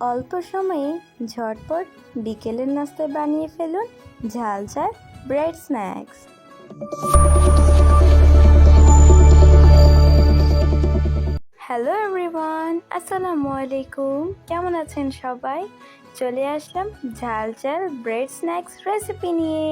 অল্প সময়ে ঝটপট বিকেলের নাস্তায় বানিয়ে ফেলুন ঝাল ঝাল ব্রেড স্ন্যাক্স। হ্যালো এভরিওয়ান, আসসালামু আলাইকুম। কেমন আছেন সবাই? চলে আসলাম ঝাল ঝাল ব্রেড স্ন্যাক্স রেসিপি নিয়ে।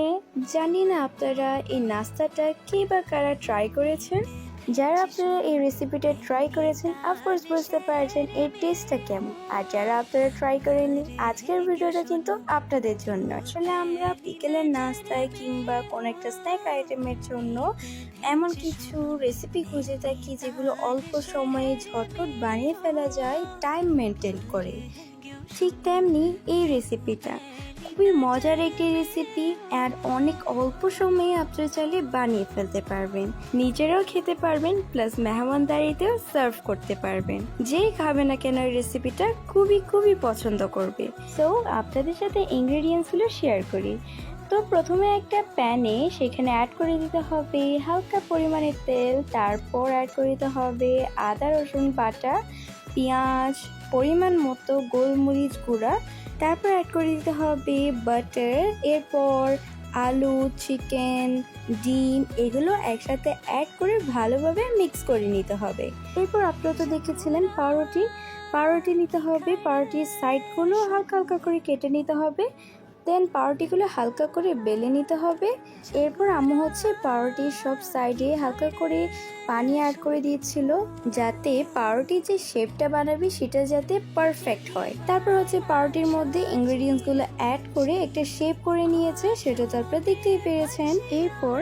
জানি না আপনারা এই নাস্তাটা কি বা কারা ট্রাই করেছেন। যারা আপনারা এই রেসিপিটা ট্রাই করেছেন অফকোর্স বুঝতে পারছেন এর টেস্টটা কেমন। আর যারা আপনারা ট্রাই করেননি, আজকের ভিডিওটা কিন্তু আপনাদের জন্য। আসলে আমরা বিকেলের নাস্তায় কিংবা কোনো একটা স্ন্যাক আইটেমের জন্য এমন কিছু রেসিপি খুঁজে থাকি যেগুলো অল্প সময়ে ঝটপট বানিয়ে ফেলা যায় টাইম মেনটেন করে। ঠিক তেমনি এই রেসিপিটা খুবই মজার একটি রেসিপি আর অনেক অল্প সময়ে আপনারা চাইলে বানিয়ে ফেলতে পারবেন। নিজেরাও খেতে পারবেন প্লাস মেহমানদারিতেও সার্ভ করতে পারবেন। যেই খাবে না কেন রেসিপিটা খুবই খুবই পছন্দ করবে। সো আপনাদের সাথে ইনগ্রেডিয়েন্টসগুলো শেয়ার করি। তো প্রথমে একটা প্যানে সেখানে অ্যাড করে দিতে হবে হালকা পরিমাণে তেল, তারপর অ্যাড করে দিতে হবে আদা, রসুন বাটা, পেঁয়াজ, পরিমাণ মতো গোলমরিচ গুঁড়া, তারপর অ্যাড করে দিতে হবে বাটার এরপর আলু চিকেন ডিম, এগুলো একসাথে অ্যাড করে ভালোভাবে মিক্স করে নিতে হবে। এরপর আপনারা তো দেখেছিলেন পাউরুটি পাউরুটি নিতে হবে, পাউরুটির সাইডগুলো হালকা হালকা করে কেটে নিতে হবে। দেন পাউরুটিগুলো হালকা করে বেলে নিতে হবে। এরপর আম্মু হচ্ছে পাউরুটির সব সাইডে হালকা করে পানি অ্যাড করে দিয়েছিল যাতে পাউরুটির যে শেপটা বানাবে সেটা যাতে পারফেক্ট হয়। তারপর হচ্ছে পাউরুটির মধ্যে ইনগ্রেডিয়েন্টসগুলো অ্যাড করে একটা শেপ করে নিয়েছে, সেটা তো আপনারা দেখতেই পেরেছেন। এরপর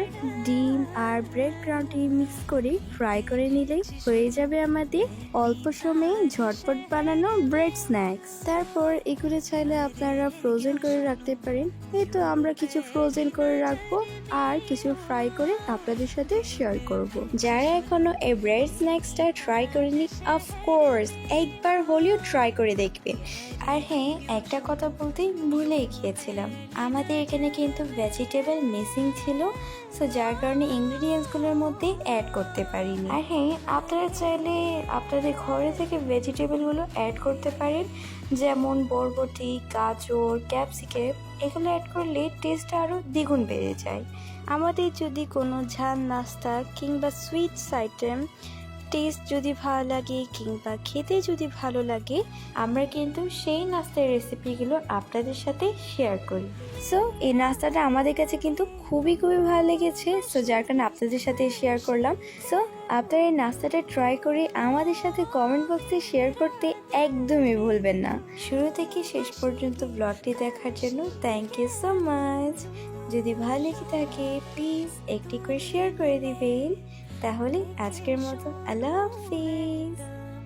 ডিম আর ব্রেড ক্রাউনটি মিক্স করে ফ্রাই করে নিলে হয়ে যাবে আমাদের অল্প সময়ে ঝটপট বানানো ব্রেড স্ন্যাক্স তারপর এগুলো চাইলে আপনারা ফ্রোজেন করে রাখতে পারেন। এই তো আমরা কিছু ফ্রোজেন করে রাখব আর কিছু ফ্রাই করে আপনাদের সাথে শেয়ার করব। যারা এখনও এই ব্রেড স্ন্যাক্সটা ট্রাই করেনি অফকোর্স একবার হলেও ট্রাই করে দেখবেন। আর হ্যাঁ একটা কথা বলতেই ভুলেই গিয়েছিলাম। আমাদের এখানে কিন্তু ভেজিটেবল মিসিং ছিল সো যার কারণে ইনগ্রিডিয়েন্টসগুলোর মধ্যে অ্যাড করতে পারিনি। আর হ্যাঁ আপনারা চাইলে আপনাদের ঘরে থেকে ভেজিটেবলগুলো অ্যাড করতে পারেন, যেমন বরবটি, গাজর ক্যাপসিকাম এগুলো অ্যাড করলে টেস্টটা আরও দ্বিগুণ বেড়ে যায়। আমাদের যদি কোনো ঝাল, নাস্তা কিংবা সুইটস আইটেম টেস্ট যদি ভালো লাগে কিংবা খেতে যদি ভালো লাগে, আমরা কিন্তু সেই নাস্তার রেসিপিগুলো আপনাদের সাথে শেয়ার করি। সো এই নাস্তাটা আমাদের কাছে কিন্তু খুবই খুবই ভালো লেগেছে। সো যার কারণে আপনাদের সাথে শেয়ার করলাম। সো আপনারা এই নাস্তাটা ট্রাই করে আমাদের সাথে কমেন্ট বক্সে শেয়ার করতে একদমই ভুলবেন না। শুরু থেকে শেষ পর্যন্ত ব্লগটি দেখার জন্য থ্যাংক ইউ সো মাচ যদি ভালো লেগে থাকে প্লিজ একটি করে শেয়ার করে দিবেন। তাহলে আজকের মতো আল্লাহ হাফিজ।